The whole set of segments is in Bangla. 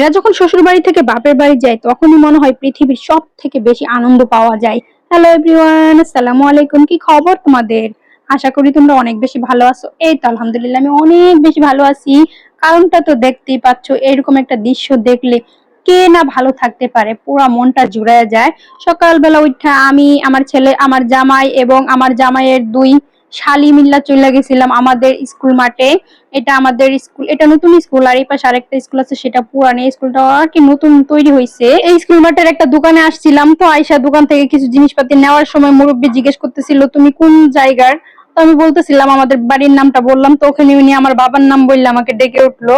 মেয়েরা যখন শ্বশুর বাড়ি থেকে বাপের বাড়ি যায়, তখনই মনে হয় পৃথিবীর সব থেকে বেশি আনন্দ পাওয়া যায়। হ্যালো এভরিওয়ান আসসালামু আলাইকুম। কি খবর তোমাদের? আশা করি তোমরা অনেক বেশি ভালো আছো। এই তো আলহামদুলিল্লাহ, আমি অনেক বেশি ভালো আছি। কারণটা তো দেখতেই পাচ্ছ, এরকম একটা দৃশ্য দেখলে কে না ভালো থাকতে পারে, পুরা মনটা জুড়ে যায়। সকালবেলা উঠা আমি, আমার ছেলে, আমার জামাই এবং আমার জামাইয়ের দুই শালি মিল্লা চলে গেছিলাম আমাদের স্কুল মাঠে। এটা আমাদের স্কুল, এটা নতুন স্কুল, আর এই পাশে আরেকটা স্কুল আছে, সেটা পুরানো স্কুলটা আর কি নতুন তৈরি হয়েছে এই স্কুল মাঠের একটা দোকানে আসছিলাম তো আয়সা দোকান থেকে কিছু জিনিসপাতি নেওয়ার সময় মুরব্বী জিজ্ঞেস করতেছিল, তুমি কোন জায়গার? তো আমি বলতেছিলাম, আমাদের বাড়ির নামটা বললাম। তো ওখানে উনি আমার বাবার নাম বললে আমাকে ডেকে উঠল।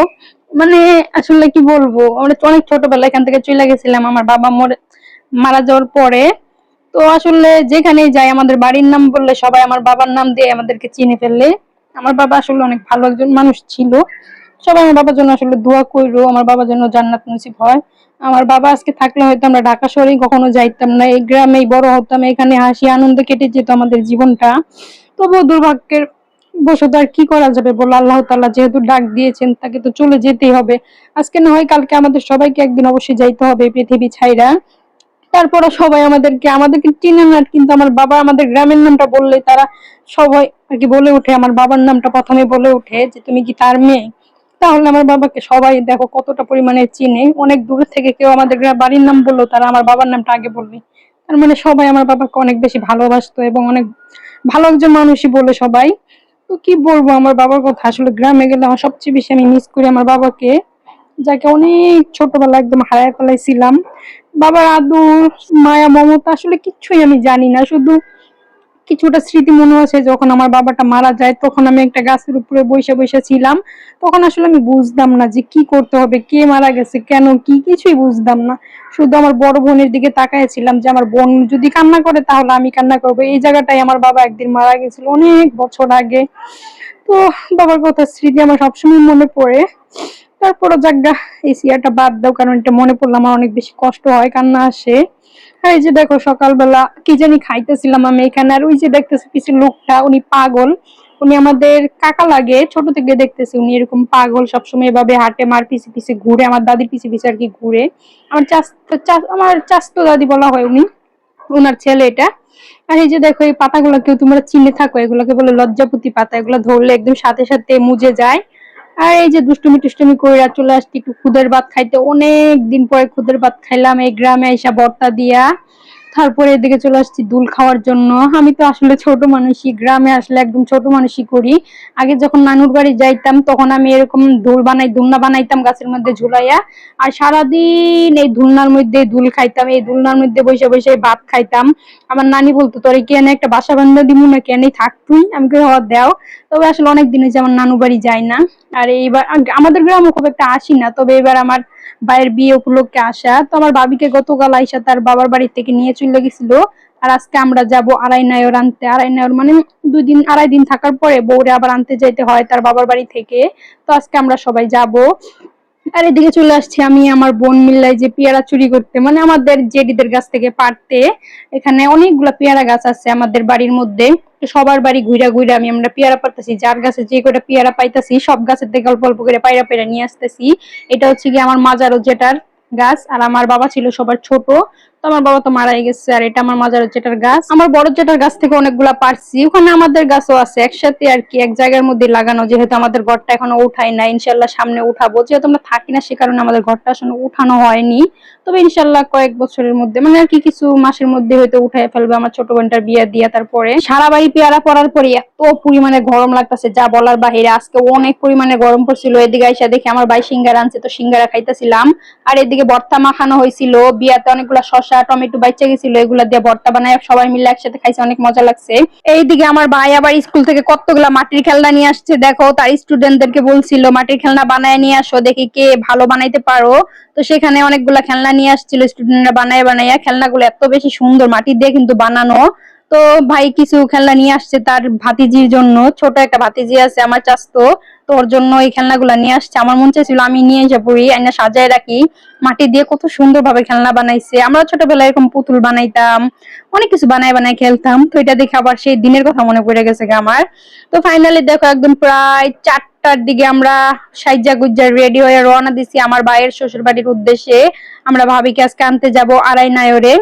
মানে আসলে কি বলব, আমরা অনেক ছোটবেলা এখান থেকে চলে গেছিলাম, আমার বাবা মরে, মারা যাওয়ার পরে। তো আসলে যেখানেই যাই, আমাদের বাড়ির নাম বললে সবাই আমার বাবার নাম দিয়ে আমাদেরকে চিনে ফেললে আমার বাবা আসলে অনেক ভালো একজন মানুষ ছিল। সবাই আমার বাবার জন্য আসলে দোয়া করল আমার বাবার জন্য জান্নাত নসিব হয়। আমার বাবা আজকে থাকলে হয়তো আমরা ঢাকা শহরেই কখনো যাইতাম না, এই গ্রামেই বড় হতাম, এখানে হাসি, আনন্দ কেটে যেত আমাদের জীবনটা। তবুও দুর্ভাগ্যের বশত আর কি করা যাবে বলো? আল্লাহ তাল্লাহ যেহেতু ডাক দিয়েছেন, তাকে তো চলে যেতেই হবে। আজকে না হয় কালকে আমাদের সবাইকে একদিন অবশ্যই যাইতে হবে পৃথিবী ছাইরা তারপরে সবাই আমাদেরকে আমাদেরকে চিনে না, কিন্তু আমার বাবা আমাদের গ্রামের নামটা বললে তারা সবাই আর কি বলে ওঠে, আমার বাবার নামটা প্রথমে বলে ওঠে যে তুমি কি তার মেয়ে? তাহলে আমার বাবাকে সবাই দেখো কতটা পরিমাণে চিনে। অনেক দূর থেকে কেউ আমাদের বাড়ির নাম বলল, তারা আমার বাবার নামটা আগে বলবে। তার মানে সবাই আমার বাবাকে অনেক বেশি ভালোবাসতো এবং অনেক ভালো একজন মানুষই বলে সবাই। তো কি বলব, আমার বাবার কথা। আসলে গ্রামে গেলে আমার সবচেয়ে বেশি আমি মিস করি আমার বাবাকে। যাকে অনেক ছোটবেলা একদম হারায় ফেলাইছিলাম। বাবার আদর মায়া, মমতা আসলে কিচ্ছুই আমি জানি না। শুধু কিছুটা স্মৃতি মনে আছে, যখন আমার বাবাটা মারা যায়, তখন আমি একটা গাছের উপরে বসে বসে ছিলাম। তখন আসলে আমি বুঝতাম না যে কি করতে হবে, কে মারা গেছে, কেন, কি, কিছুই বুঝতাম না। শুধু আমার বড় বোনের দিকে তাকাইছিলাম যে, আমার বোন যদি কান্না করে, তাহলে আমি কান্না করব। এই জায়গাটাই আমার বাবা একদিন মারা গেছিল অনেক বছর আগে। তো বাবার কথা স্মৃতি আমার সবসময় মনে পড়ে। তারপরে যাজ্ঞা এই সিয়াটা বাদ দাও, কারণ এটা মনে পড়লে আমার অনেক বেশি কষ্ট হয় কান্না আসে। আর এই যে দেখো, সকালবেলা কি জানি খাইতেছিলাম আমি এখানে, আর ওই যে দেখতেছি কিছু লোকটা, উনি পাগল। উনি আমাদের কাকা লাগে, ছোট থেকে দেখতেছি উনি এরকম পাগল, সবসময় এভাবে হাঁটে, মার পিছে পিছে ঘুরে, আমার দাদির পিছে পিছে আর কি ঘুরে। আমার চাস্তো চা- আমার চাস্তো দাদি বলা হয় উনি ওনার ছেলে এটা। আর এই যে দেখো, এই পাতাগুলো কেউ তোমরা চিনে থাকো, এগুলোকে বলে লজ্জাপতি পাতা, এগুলো ধরলে একদম সাথে সাথে মুজে যায়। আর এই যে দুষ্টুমি টুষ্টুমি করে চলে আসছি একটু খুদের ভাত খাইতে। অনেক দিন পরে খুদের ভাত খাইলাম, এই গ্রামে এসা বর্তা দিয়া। তারপরে এদিকে চলে আসছি দুল খাওয়ার জন্য। আমি তো আসলে ছোট মানুষই, গ্রামে আসলে একদম ছোট মানুষই করি। আগে যখন নানুর বাড়ি যাইতাম, তখন আমি এরকম দোল বানাই, দুলনা বানাইতাম গাছের মধ্যে ঝুলাইয়া। আর সারাদিন এই দুলনার মধ্যে দুল খাইতাম, এই দুলনার মধ্যে বসে বসে ভাত খাইতাম। আমার নানি বলতো, তোর কেন একটা বাসা বান্ধা দিব না কেন থাক তুই, আমি কে হওয়া দেও। তবে আসলে অনেক দিন হয়েছে আমার নানু বাড়ি যাই না। আর এইবার, আমাদের গ্রামে খুব একটা আসি না, তবে এবার আমার ভাইয়ের বিয়ে উপলক্ষে আসা। তো আমার বাবিকে গতকাল আইসা তার বাবার বাড়ি থেকে নিয়ে চলে গেছিল। আর আজকে আমরা যাব আড়াই নায়র আনতে। আড়াই নায়র মানে দুই দিন, আড়াই দিন থাকার পরে বউরে আবার আনতে যাইতে হয় তার বাবার বাড়ি থেকে। তো আজকে আমরা সবাই যাব। আর এদিকে চলে আসছি আমি আমার বোন মিল্লাই যে পেয়ারা চুরি করতে মানে আমাদের জেডিদের গাছ থেকে পারতে এখানে অনেকগুলো পেয়ারা গাছ আছে আমাদের বাড়ির মধ্যে। সবার বাড়ি ঘুরা ঘুরে আমি আমরা পেয়ারা পারতেছি যার গাছে যে কটা পেয়ারা পাইতাছি, সব গাছের থেকে অল্প অল্প করে পায়রা পায়রা নিয়ে আসতেছি। এটা হচ্ছে কি আমার মাজারো জেটার গাছ, আর আমার বাবা ছিল সবার ছোট। তো আমার বাবা তো মারাই গেছে, আর এটা আমার মাজারো যেটার গাছ। আমার বড় যেটার গাছ থেকে অনেকগুলা পারছি। ওখানে আমাদের গাছও আছে, একসাথে আর কি, এক জায়গার মধ্যে লাগানো। যেহেতু আমাদের ঘরটা এখনও উঠাই না ইনশাল্লাহ সামনে উঠাবো। যেহেতু আমরা থাকি না, সে কারণে আমাদের ঘরটা আসলে উঠানো হয়নি। তবে ইনশাল্লাহ কয়েক বছরের মধ্যে মানে আর কি, কিছু মাসের মধ্যে হয়তো উঠাই ফেলবে আমার ছোট বোনটার বিয়ে দিয়ে তারপরে। সারা বাড়ি পেয়ারা পড়ার পরে এত পরিমাণে গরম লাগতেছে, যা বলার বাহিরে। আজকে অনেক পরিমাণে গরম পড়ছিল, এদিকে আইসা দেখে আমার ভাই সিঙ্গারা আনছে, তো সিঙ্গারা খাইতেছিলাম। আর এদিকে বর্তা মাখানো হয়েছিল বিয়াতে অনেকগুলা শসা টমেটো বাইচা গেছিল, এগুলা দিয়ে ভর্তা বানায় সবাই মিলে একসাথে খাইছে, অনেক মজা লাগছে। এইদিকে আমার ভাই আবার স্কুল থেকে কতগুলা মাটির খেলনা নিয়ে আসছে, দেখো, তার স্টুডেন্টদেরকে বলছিল, মাটির খেলনা বানায় নিয়ে আসো, দেখি কে ভালো বানাইতে পারো। তো সেখানে অনেকগুলা খেলনা নিয়ে আসছিল স্টুডেন্টরা বানায় বানাইয়া খেলনাগুলো এত বেশি সুন্দর মাটি দিয়ে কিন্তু বানানো। তো ভাই কিছু খেলনা নিয়ে আসছে তার ভাতিজির জন্য। ছোট একটা ভাতিজি আছে আমার চাস্তো, তো ওর জন্য এই খেলনাগুলো নিয়ে আসছে। আমার মন চাইছিল আমি নিয়ে এসে পড়ি আইনা সাজায় রাখি। মাটি দিয়ে কত সুন্দর ভাবে খেলনা বানাইছে। আমরা ছোটবেলায় এরকম পুতুল বানাইতাম, অনেক কিছু বানায় বানায় খেলতাম। তো এটা দেখে আবার সেই দিনের কথা মনে পড়ে গেছে আমার। তো ফাইনালি দেখো একদম প্রায় চারটার দিকে আমরা সাইজা গুজ্জা রেডি হয়ে রওনা দিছি আমার ভাইয়ের শ্বশুর বাড়ির উদ্দেশ্যে। আমরা ভাবিকে আজকে আনতে যাব আড়াই নায়রে।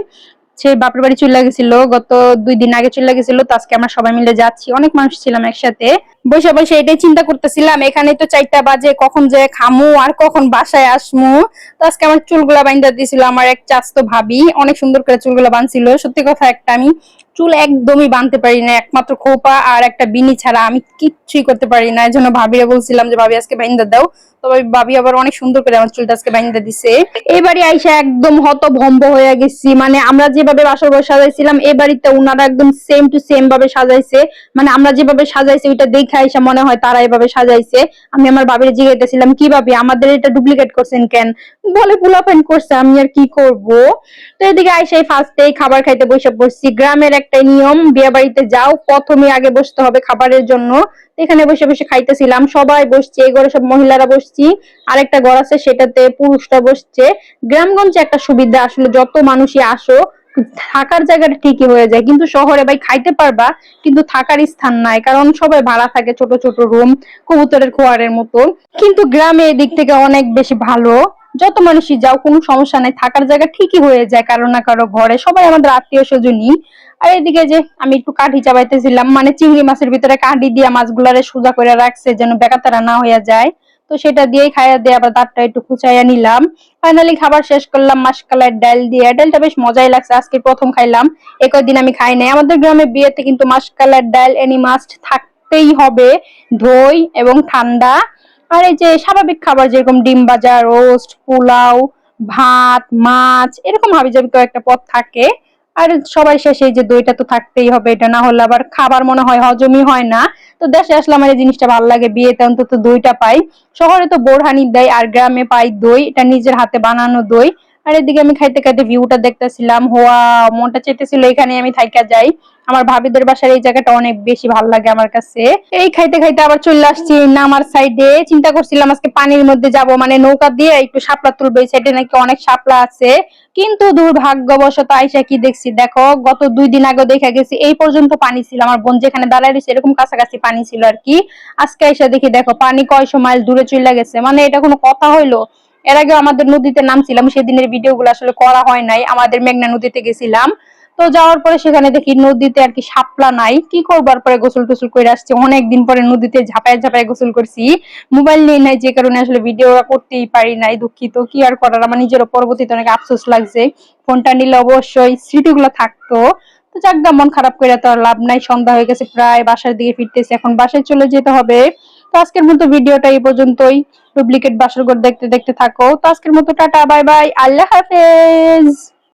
সে বাপের বাড়ি চলে গেছিল, গত দুই দিন আগে চলে গেছিল, তো আজকে আমরা সবাই মিলে যাচ্ছি। অনেক মানুষ ছিলাম একসাথে। বসে বসে এটাই চিন্তা করতেছিলাম এখানে তো চারটা বাজে, কখন যে খামু আর কখন বাসায় আসমু। তো আজকে আমার চুলগুলা বাইন্দা দিয়েছিল আমার এক চাস্তো ভাবি, অনেক সুন্দর করে চুলগুলা বানছিল। সত্যি কথা একটা আমি চুল একদমই বাঁধতে পারি না একমাত্র খোপা আর একটা বিনি ছাড়া। আমি কিচ্ছুই করতে পারি না, এই জন্য ভাবিরা বলছিলাম যে, ভাবি, আজকে বাইন্দা দাও। তবে ভাবি আবার অনেক সুন্দর করে আমার চুলটা আজকে বাইন্দা দিছে। এবারে আইসা একদম হয়ে গেছি। মানে আমরা যেভাবে বাসর ঘর সাজাইছিলাম, এ বাড়িতে একদম সেম টু সেম ভাবে সাজাইছে। মানে আমরা যেভাবে সাজাইছি, ওইটা দেখে আইসা মনে হয় তারা এভাবে সাজাইছে। আমি আমার বাবির জিজ্ঞাসিলাম কীভাবে আমাদের এটা ডুপ্লিকেট করছেন কেন? বলে পোলাপেন করছে, আমি আর কি করব? তো এদিকে আইসাই ফার্স্টে খাবার খাইতে বসে পড়ছি। গ্রামের একটা নিয়ম বিয়ে বাড়িতে যাও, প্রথমে আগে বসতে হবে খাবারের জন্য। এখানে বসে বসে খাইতেছিলাম, সবাই বসছে, এই ঘরে সব মহিলারা বসছি, আরেকটা ঘর আছে সেটাতে পুরুষরা বসছে। গ্রামগঞ্জে একটা সুবিধা, আসলে যত মানুষই আসো, থাকার জায়গাটা ঠিকই হয়ে যায়। কিন্তু শহরে ভাই খাইতে পারবা, কিন্তু থাকার স্থান নাই, কারণ সবাই ভাড়া থাকে, ছোট ছোট রুম কবুতরের খোয়ারের মতো। কিন্তু গ্রামে এদিক থেকে অনেক বেশি ভালো। যত মানুষই যাও, কোনো সমস্যা নাই, থাকার জায়গা ঠিকই হয়ে যায়, কারও না কারও ঘরে। সবাই আমাদের আত্মীয় স্বজনই। আর এদিকে যে আমি একটু কাঠি চাবাইতেছিলাম মানে চিংড়ি মাছের ভিতরে কাঠি দিয়ে মাছগুলারে সোজা করে রাখছে যেন বেকাতারা না হইয়া যায়। তো সেটা দিয়েই খাইয়া দিয়ে আবার দাঁতটা একটু খুচাইয়া নিলাম। ফাইনালি খাবার শেষ করলাম মাসকালের ডাল দিয়ে। ডালটা বেশ মজাই লাগছে, আজকে প্রথম খাইলাম। একই দিন আমি খাই নাই। আমাদের গ্রামে বিয়েতে কিন্তু মাসকালের ডাল, এনি মাস্ট থাকতেই হবে। দই এবং ঠান্ডা। আর এই যে স্বাভাবিক খাবার যেরকম ডিম ভাজা, রোস্ট, পোলাও, ভাত, মাছ, এরকম হাবি যাবি কয়েকটা পথ থাকে। আর সবাই শেষে যে দইটা তো থাকতেই হবে, এটা না হলে আবার খাবার মনে হয় হজমই হয় না। তো দেশে আসলে আমার এই জিনিসটা ভালো লাগে, বিয়েতে অন্তত দইটা পাই। শহরে তো বোরহানি দেয় আর গ্রামে পাই দই, এটা নিজের হাতে বানানো দই। আর এদিকে আমি খাইতে খাইতে ভিউটা দেখতেছিলাম। হোয়া মনটা চেতেছিল এখানে আমি থাইকা যাই। আমার ভাবিদের বাসার এই জায়গাটা অনেক বেশি ভালো লাগে আমার কাছে। এই খাইতে খাইতে আবার চলে আসছি নামার সাইডে চিন্তা করছিলাম আজকে পানির মধ্যে যাব মানে নৌকা দিয়ে একটু শাপলা তুলবে। এই সাইডে নাকি অনেক শাপলা আছে। কিন্তু দুর্ভাগ্যবশত আইসা কি দেখছি? দেখো, গত দুই দিন আগে দেখা গেছি, এই পর্যন্ত পানি ছিল। আমার বোন যেখানে দাঁড়ায় রয়েছে, এরকম কাছাকাছি পানি ছিল আর কি। আজকে আইসা দেখি, দেখো, পানি কয়শো মাইল দূরে চলে গেছে। মানে এটা কোনো কথা হইল? এর আগে আমাদের নদীতে নামছিলাম, সেদিনের ভিডিও গুলো আসলে করা হয় নাই, আমাদের মেঘনা নদীতে গেছিলাম। তো যাওয়ার পরে সেখানে দেখি নদীতে আর কি শাপলা নাই, কি করবার পরে গোসল টোসল করে আসছে, অনেকদিন পরে নদীতে ঝাপায় ঝাপায় গোসল করছি। মোবাইল নেই নাই, যে কারণে আসলে ভিডিও করতেই পারি নাই, দুঃখিত, কি আর করার? আমার নিজেরও পরবর্তীতে অনেক আফসোস লাগছে, ফোনটা নিলে অবশ্যই স্মৃতিগুলো থাকতো। তো যাকগা মন খারাপ করে তো আর লাভ নাই, সন্ধ্যা হয়ে গেছে, প্রায় বাসার দিকে ফিরতেছি, এখন বাসায় চলে যেতে হবে। তো আজকের মতো ভিডিওটা এই পর্যন্তই। ডুপ্লিকেট বাসরঘর দেখতে দেখতে থাকো। তো আজকের মতো টাটা, বাই বাই, আল্লাহ হাফেজ।